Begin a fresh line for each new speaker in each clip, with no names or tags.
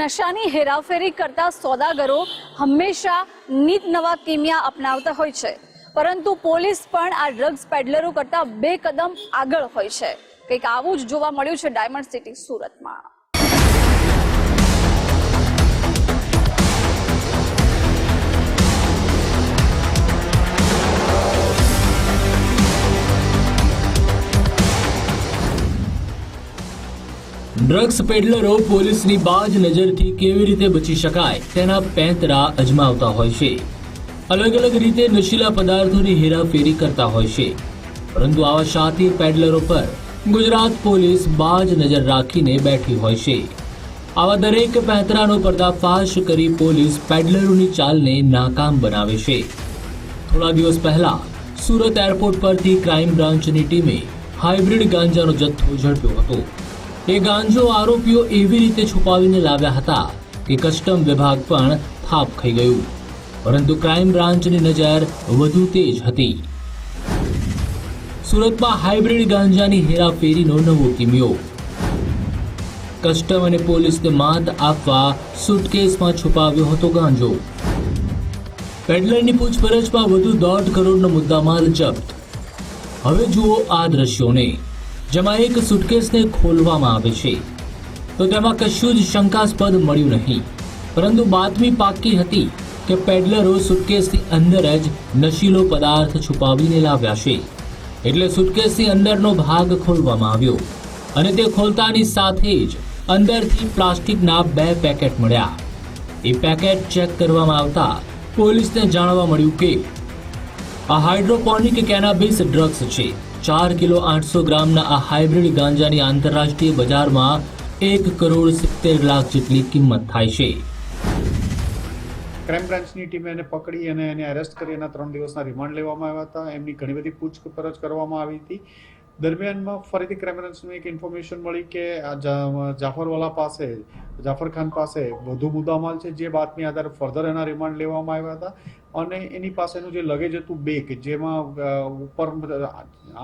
નશાની હેરાફેરી કરતા સોદાગરો હંમેશા નીત નવા કિમિયા અપનાવતા હોય છે. પરંતુ પોલીસ પણ આ ડ્રગ્સ પેડલરો કરતા બે કદમ આગળ હોય છે. કંઈક આવું જ જોવા મળ્યું છે ડાયમંડ સિટી સુરતમાં.
ડ્રગ્સ પેડલરો પોલીસની બાજ નજરથી કેવી રીતે બચી શકાય તેના પેંતરા અજમાવતા હોય છે. અલગ અલગ રીતે નશીલા પદાર્થોની હેરાફેરી કરતા હોય છે. પરંતુ આવા શાતી પેડલરો પર ગુજરાત પોલીસ બાજ નજર રાખીને બેઠી હોય છે. આવા દરેક પેંતરાનો પર્દાફાશ કરી પોલીસ પેડલરોની ચાલને નાકામ બનાવે છે. થોડા દિવસ પહેલા સુરત એરપોર્ટ પરથી ક્રાઇમ બ્રાન્ચની ટીમે હાઇબ્રિડ ગાંજાનો જથ્થો ઝડપ્યો હતો. એ ગાંજો આરોપીઓ એવી રીતે છુપાવીને લાવ્યા હતા કે કસ્ટમ વિભાગ પણ થાપ ખાઈ ગયું. પરંતુ ક્રાઇમ બ્રાન્ચની નજર વધુ તેજ હતી. સુરતમાં હાઇબ્રિડ ગાંજાની હેરાફેરીનો નવો કિમિયો. કસ્ટમ અને પોલીસને માત આપવા સુટકેસમાં છુપાવ્યો હતો ગાંજો. પેડલરની પૂછપરછમાં વધુ દોઢ કરોડનો મુદ્દામાલ જપ્ત. હવે જુઓ આ દ્રશ્યોને. જેમાં એક સુટકેસને ખોલવામાં આવે છે. તો તેમાં કશું જ શંકાસ્પદ મળ્યું નહીં. પરંતુ બાતમી પાકી હતી કે પેડલરો સુટકેસની અંદર જ નશીલો પદાર્થ છુપાવીને લાવ્યા છે. એટલે સુટકેસની અંદરનો ભાગ ખોલવામાં આવ્યો. અને તે ખોલતાની સાથે જ અંદરથી પ્લાસ્ટિકના બે પેકેટ મળ્યા. એ પેકેટ ચેક કરવામાં આવતા પોલીસને જાણવા મળ્યું કે આ હાઇડ્રોપોનિક કેનાબિસ ડ્રગ્સ છે. ચાર કિલો આઠસો ગ્રામના આ હાઇબ્રિડ ગાંજાની આંતરરાષ્ટ્રીય બજારમાં એક કરોડ સિત્તેર લાખ જેટલી કિંમત થાય છે.
ક્રાઇમ બ્રાન્ચની ટીમે એને પકડી અને એને અરેસ્ટ કરી એના ત્રણ દિવસના રિમાન્ડ લેવામાં આવ્યા હતા. એમની ઘણી બધી પૂછપરછ કરવામાં આવી હતી. દરમિયાનમાં ફરીથી ક્રાઇમ એક ઇન્ફોર્મેશન મળી કે જાફરવાલા પાસે, જાફરખાન પાસે વધુ મુદ્દામાલ છે જે બાતમી આધારે ફર્ધર એના રિમાન્ડ લેવામાં આવ્યા હતા. અને એની પાસેનું જે લગેજ હતું બેગ, જેમાં ઉપર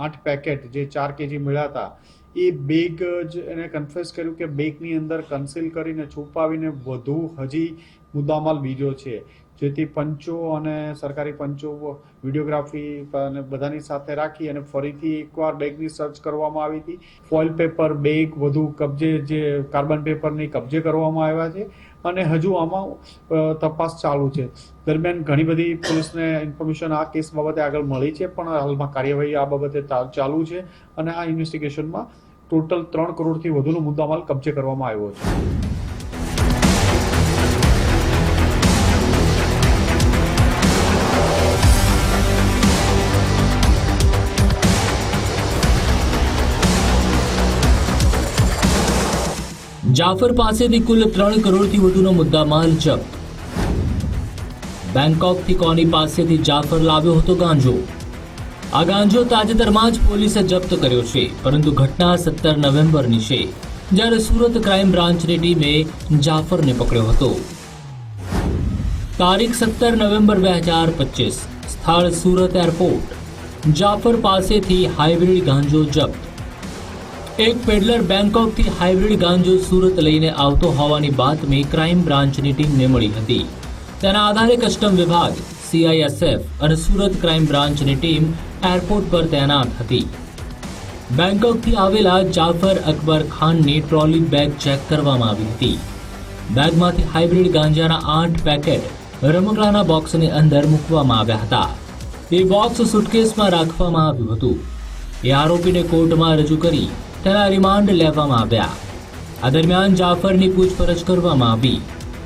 આઠ પેકેટ જે ચાર કેજી મળ્યા હતા, એ બેગ જ એને કન્ફેસ કર્યું કે બેગની અંદર કન્સીલ કરીને છુપાવીને વધુ હજી મુદ્દામાલ બીજો છે. જેથી પંચો અને સરકારી પંચો વિડીયોગ્રાફી અને બધાની સાથે રાખી અને ફરીથી એકવાર બેગની સર્ચ કરવામાં આવી હતી. ફોઇલ પેપર, બેગ વધુ કબજે જે કાર્બન પેપરની કબજે કરવામાં આવ્યા છે અને હજુ આમાં તપાસ ચાલુ છે. દરમિયાન ઘણી બધી પોલીસને ઇન્ફોર્મેશન આ કેસ બાબતે આગળ મળી છે, પણ હાલમાં કાર્યવાહી આ બાબતે ચાલુ છે અને આ ઇન્વેસ્ટિગેશનમાં ટોટલ ત્રણ કરોડથી વધુનો મુદ્દામાલ કબજે કરવામાં આવ્યો છે.
જાફર પાસેથી કુલ ત્રણ કરોડથી વધુનો મુદ્દામાલ જપ્ત. બેંકોકથી કોની પાસેથી જાફર લાવ્યો હતો ગાંજો? આ ગાંજો તાજેતરમાં જ પોલીસે જપ્ત કર્યો છે, પરંતુ ઘટના સત્તર નવેમ્બરની છે, જ્યારે સુરત ક્રાઇમ બ્રાન્ચની ટીમે જાફરને પકડ્યો હતો. તારીખ સત્તર નવેમ્બર બે હજાર પચીસ, સ્થળ સુરત એરપોર્ટ. જાફર પાસેથી હાઇબ્રિડ ગાંજો જપ્ત. એક પેડલર બેંકોકથી હાઇબ્રિડ ગાંજો સુરત લઈને આવતો હોવાની બાતમી ક્રાઇમ બ્રાન્ચની ટીમને મળી હતી. તેના આધારે કસ્ટમ વિભાગ સીઆઈએસએફ અને સુરત ક્રાઇમ બ્રાન્ચની ટીમ એરપોર્ટ પર તૈનાત હતી. બેંકોકથી આવેલા જાફર અકબર ખાનની ટ્રોલી બેગ ચેક કરવામાં આવી હતી. બેગમાંથી હાઇબ્રિડ ગાંજાના આઠ પેકેટ રમકડાના બોક્સની અંદર મૂકવામાં આવ્યા હતા. એ બોક્સ સુટકેસમાં રાખવામાં આવ્યું હતું. એ આરોપીને કોર્ટમાં રજૂ કરી તેના રિમાન્ડ લેવામાં આવ્યા. આ દરમિયાન જાફરની પૂછપરછ કરવામાં આવી.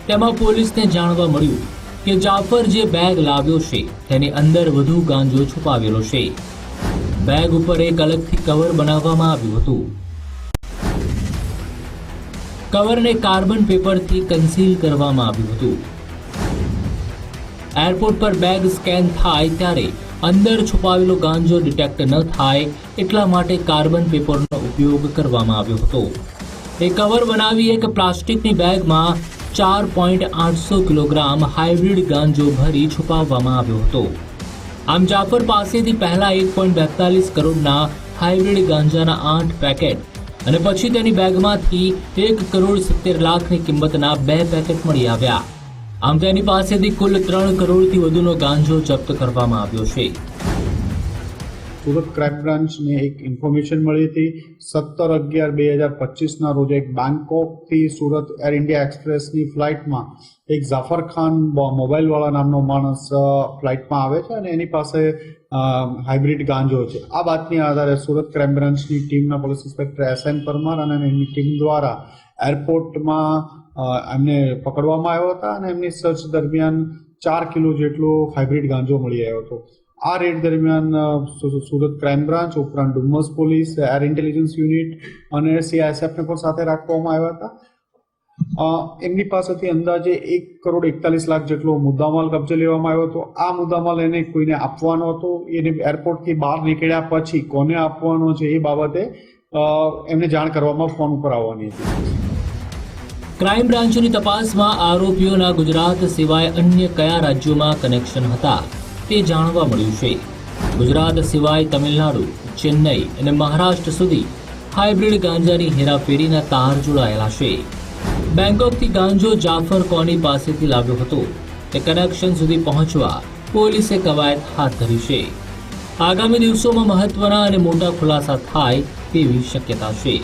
તેમાં પોલીસને જાણવા મળ્યું કે જાફર જે બેગ લાવ્યો છે, તેની અંદર વધુ ગાંજો છુપાવેલો છે. બેગ ઉપર એક અલગથી કવર બનાવવામાં આવ્યું હતું. કવરને કાર્બન પેપરથી કન્સીલ કરવામાં આવ્યું હતું. એરપોર્ટ પર બેગ સ્કેન થાય ત્યારે અંદર છુપાવેલો ગાંજો ડિટેક્ટ ન થાય એટલા માટે કાર્બન પેપરનો ઉપયોગ કરવામાં આવ્યો હતો. એ કવર બનાવી એક પ્લાસ્ટિકની બેગમાં ચાર પોઈન્ટ આઠસો કિલોગ્રામ હાઇબ્રિડ ગાંજો ભરી છુપાવવામાં આવ્યો હતો. આમ જાફર પાસેથી પહેલા એક પોઈન્ટ બેતાલીસ કરોડના હાઇબ્રિડ ગાંજાના આઠ પેકેટ અને પછી તેની બેગમાંથી એક કરોડ સિત્તેર લાખની કિંમતના બે પેકેટ મળી આવ્યા. આમ તેની પાસેથી કુલ ત્રણ કરોડથી વધુનો ગાંજો જપ્ત કરવામાં આવ્યો છે.
સુરત ક્રાઇમ બ્રાન્ચને એક ઇન્ફોર્મેશન મળી હતી. સત્તર અગિયાર બે હજાર પચીસના રોજ એક બેંકોકથી સુરત એર ઇન્ડિયા એક્સપ્રેસની ફ્લાઇટમાં એક ઝાફર ખાન મોબાઈલવાળા નામનો માણસ ફ્લાઇટમાં આવે છે અને એની પાસે હાઇબ્રિડ ગાંજો છે. આ બાતની આધારે સુરત ક્રાઇમ બ્રાન્ચની ટીમના police inspector S N Parmar અને એમની ટીમ દ્વારા એરપોર્ટમાં એમને પકડવામાં આવ્યા હતા અને એમની સર્ચ દરમિયાન ચાર કિલો જેટલો હાઇબ્રિડ ગાંજો મળી આવ્યો હતો. આ રેડ દરમિયાન સુરત ક્રાઇમ બ્રાન્ચ, ઉપરાંત Dumas police, air intelligence unit અને સીઆઈએસએફને પણ સાથે રાખવામાં આવ્યા હતા. એમની પાસેથી અંદાજે એક કરોડ એકતાલીસ લાખ જેટલો મુદ્દામાલ કબજે લેવામાં આવ્યો હતો. આ મુદ્દામાલ એને કોઈને આપવાનો હતો, એને એરપોર્ટથી બહાર નીકળ્યા પછી કોને આપવાનો છે એ બાબતે એમને જાણ કરવામાં ફોન ઉપર આવવાની હતી.
ક્રાઇમ બ્રાન્ચની તપાસમાં આરોપીઓના ગુજરાત સિવાય અન્ય કયા રાજ્યોમાં કનેક્શન હતા? તે જાણવા મળ્યું છે. ગુજરાત સિવાય તમિલનાડુ, ચેન્નઈ અને મહારાષ્ટ્ર સુધી હાઇબ્રિડ ગાંજાની હેરાફેરીના તાર જોડાયેલા છે. બેંગકોકથી ગાંજો જાફર કોની પાસેથી લાવ્યો હતો? તે કનેક્શન સુધી પહોંચવા પોલીસે કવાયત હાથ ધરી છે. આગામી દિવસોમાં મહત્વના અને મોટા ખુલાસા થાય તેવી શક્યતા છે.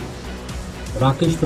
રાકેશ